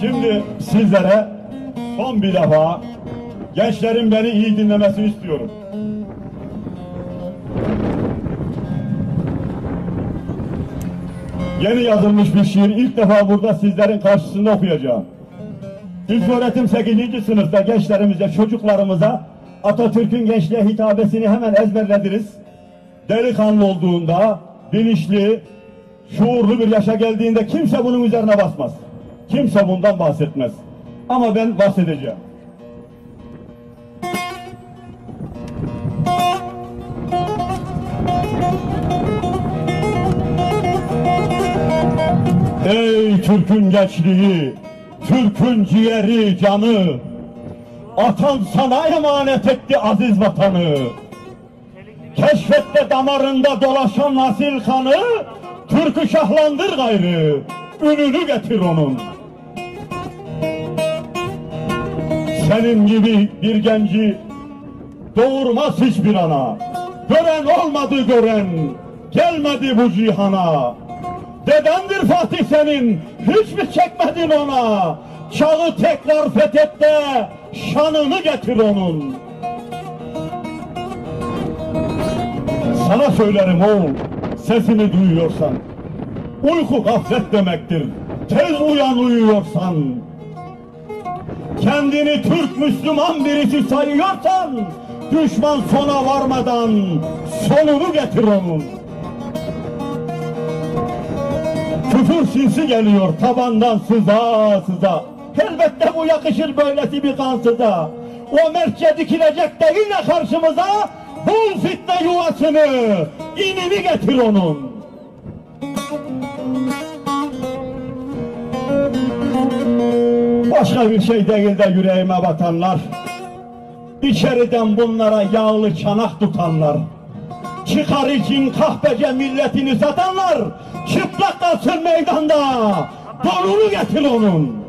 Şimdi sizlere son bir defa gençlerin beni iyi dinlemesini istiyorum. Yeni yazılmış bir şiir ilk defa burada sizlerin karşısında okuyacağım. İlk öğretim 8. sınıfta gençlerimize, çocuklarımıza Atatürk'ün gençliğe hitabesini hemen ezberlediniz. Delikanlı olduğunda, bilinçli, şuurlu bir yaşa geldiğinde kimse bunun üzerine basmaz. Kimse bundan bahsetmez. Ama ben bahsedeceğim. Ey Türk'ün gençliği, Türk'ün ciğeri, canı, Atan sana emanet etti aziz vatanı. Keşfette damarında dolaşan nasil kanı, Türk'ü şahlandır gayrı, ününü getir onun. Senin gibi bir genci doğurmaz hiçbir ana. Gören olmadı gören, gelmedi bu cihana. Dedendir Fatih senin, hiç mi çekmedin ona? Çağı tekrar fethet de şanını getir onun. Sana söylerim oğul, sesini duyuyorsan. Uyku gaflet demektir, tez uyan uyuyorsan. Kendini Türk Müslüman birisi sayıyorsan, düşman sona varmadan sonunu getir onun. Küfür sinsi geliyor tabandan sıza sıza. Elbette bu yakışır böylesi bir kansıza. O mertçe dikilecek de yine karşımıza. Bul fitne yuvasını, inini getir onun. Başka bir şey değil de yüreğime batanlar. İçeriden bunlara yağlı çanak tutanlar. Çıkar için kahpece milletini satanlar çıplak kalsın meydanda donunu getir onun.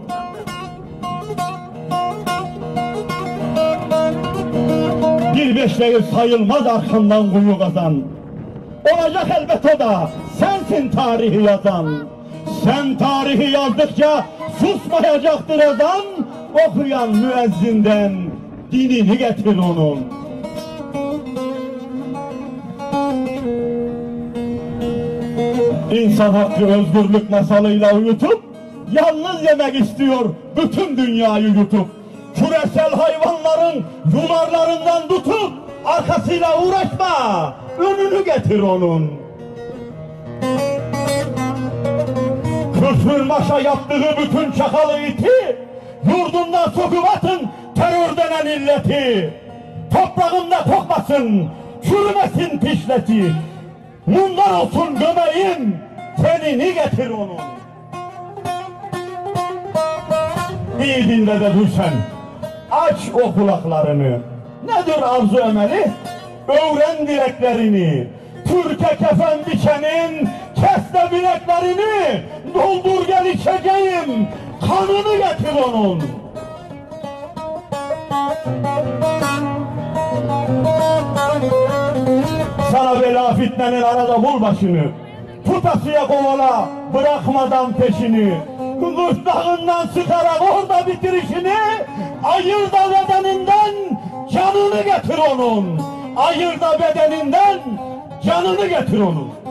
Bir beşleri sayılmaz arkamdan kuyu kazan. Olacak elbet o da sensin tarihi yazan. Sen tarihi yazdıkça susmayacaktır ezan. Okuyan müezzinden dinini getir onun. İnsan hakkı özgürlük masalıyla uyutup yalnız yemek istiyor bütün dünyayı yutup. Küresel hayvanların yumarlarından tutup arkasıyla uğraşma önünü getir onun. Küfrün başa yaptığı bütün çakalı iti yurdundan sokup atın terör denen illeti. Toprağında kokmasın, çürümesin pişleti. Mundar olsun gömeğin, tenini getir onun. İyi dinle de duy sen. Aç o kulaklarını. Nedir arzu emeli? Öğren dileklerini. Türkiye kefen biçenin kes de bileklerini. Doldur gel içeceğim. Kanını getir onun. Sana bela fitnenin arada bul başını. Tutasıya kovala bırakmadan peşini. Gırtlağından sıkarak orada bitirişini. Ayır da bedeninden canını getir onun. Ayır da bedeninden canını getir onun.